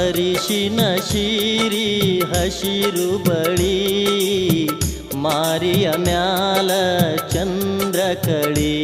ಅರಿಶಿನ ಶಿರಿ ಹಸಿರು ಬಳಿ ಮಾರಿಯ ಮ್ಯಾಲ ಚಂದ್ರ ಕಳಿ.